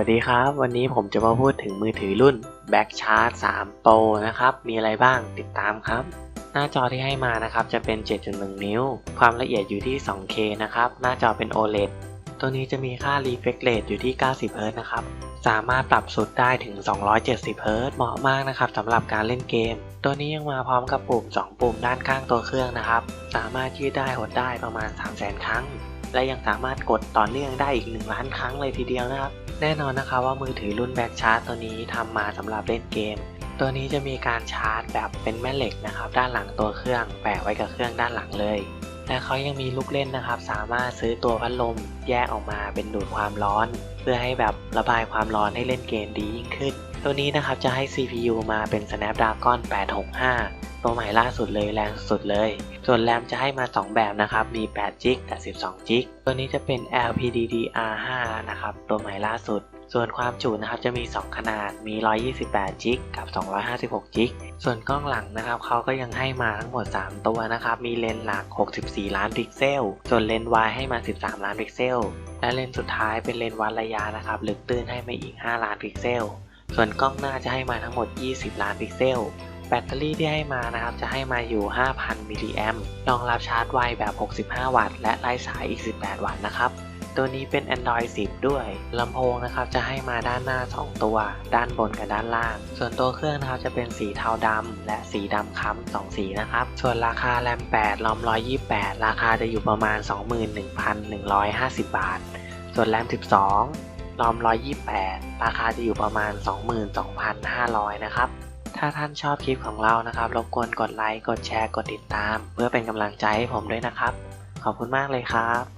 วัสดีครับ วันนี้ผมจะมาพูดถึงมือถือรุ่น Back Charge 3 Pro นะครับ มีอะไรบ้างติดตามครับ หน้าจอที่ให้มานะครับจะเป็น 7.1 นิ้ว ความละเอียดอยู่ที่ 2K นะครับ หน้าจอเป็น OLED ตัวนี้จะมีค่า refresh rate อยู่ที่ 90 Hz นะครับ สามารถปรับสุดได้ถึง 270 Hz เหมาะมากนะครับสำหรับการเล่นเกม ตัวนี้ยังมาพร้อมกับปุ่ม 2 ปุ่มด้านข้างตัวเครื่องนะครับ สามารถยืดได้หดได้ประมาณ 300,000 ครั้ง และยังสามารถกดต่อเนื่องได้อีก 1 ล้านครั้งเลยทีเดียวนะครับ แน่นอนนะคะว่ามือถือรุ่นแบ็กชาร์จตัวนี้ทำมาสำหรับเล่นเกม ตัวนี้จะมีการชาร์จแบบเป็นแม่เหล็กนะครับ ด้านหลังตัวเครื่องแปะไว้กับเครื่องด้านหลังเลย และเขายังมีลูกเล่นนะครับ สามารถซื้อตัวพัดลมแยกออกมาเป็นดูดความร้อน เพื่อให้แบบระบายความร้อนให้เล่นเกมดียิ่งขึ้น ตัวนี้นะครับจะให้ CPU มาเป็น Snapdragon 865 ตัวใหม่ล่าสุดเลยแรงสุดเลย ส่วนแรมจะให้มา 2 แบบนะครับ มี8 g b กับ12 g b ตัวนี้จะเป็น LPDDR5 นะครับ ตัวใหม่ล่าสุด ส่วนความจุนะครับจะมี 2 ขนาด มี 128 g b กับ 256 g b ส่วนกล้องหลังนะครับเขาก็ยังให้มาทั้งหมด 3 ตัวนะครับ มีเลนส์หลัก 64 ล้านพิกเซล ส่วนเลนส์วายให้มา 13 ล้านพิกเซล และเลนส์สุดท้ายเป็นเลนส์วัดระยะนะครับ ลึกตื้นให้มาอีก 5 ล้านพิกเซล ส่วนกล้องหน้าจะให้มาทั้งหมด 20 ล้านพิกเซล แบตเตอรี่ที่ให้มานะครับ จะให้มาอยู่ 5,000 มิลลิแอมป์รองรับชาร์จไวแบบ 65 วัตต์ และไร้สายอีก 18 วัตต์นะครับ ตัวนี้เป็น Android 10 ด้วย ลำโพงนะครับจะให้มาด้านหน้า 2 ตัว ด้านบนกับด้านล่าง ส่วนตัวเครื่องนะครับจะเป็นสีเทาดำและสีดำค้ำสองสีนะครับ ส่วนราคาแรม 8 รอม 128 ราคาจะอยู่ประมาณ 21,150 บาท ส่วนแรม 12รอม 128 ราคาจะอยู่ประมาณ 22,500 นะครับ ถ้าท่านชอบคลิปของเรานะครับรบกวนกดไลค์ กดแชร์ กดติดตาม เพื่อเป็นกำลังใจให้ผมด้วยนะครับ ขอบคุณมากเลยครับ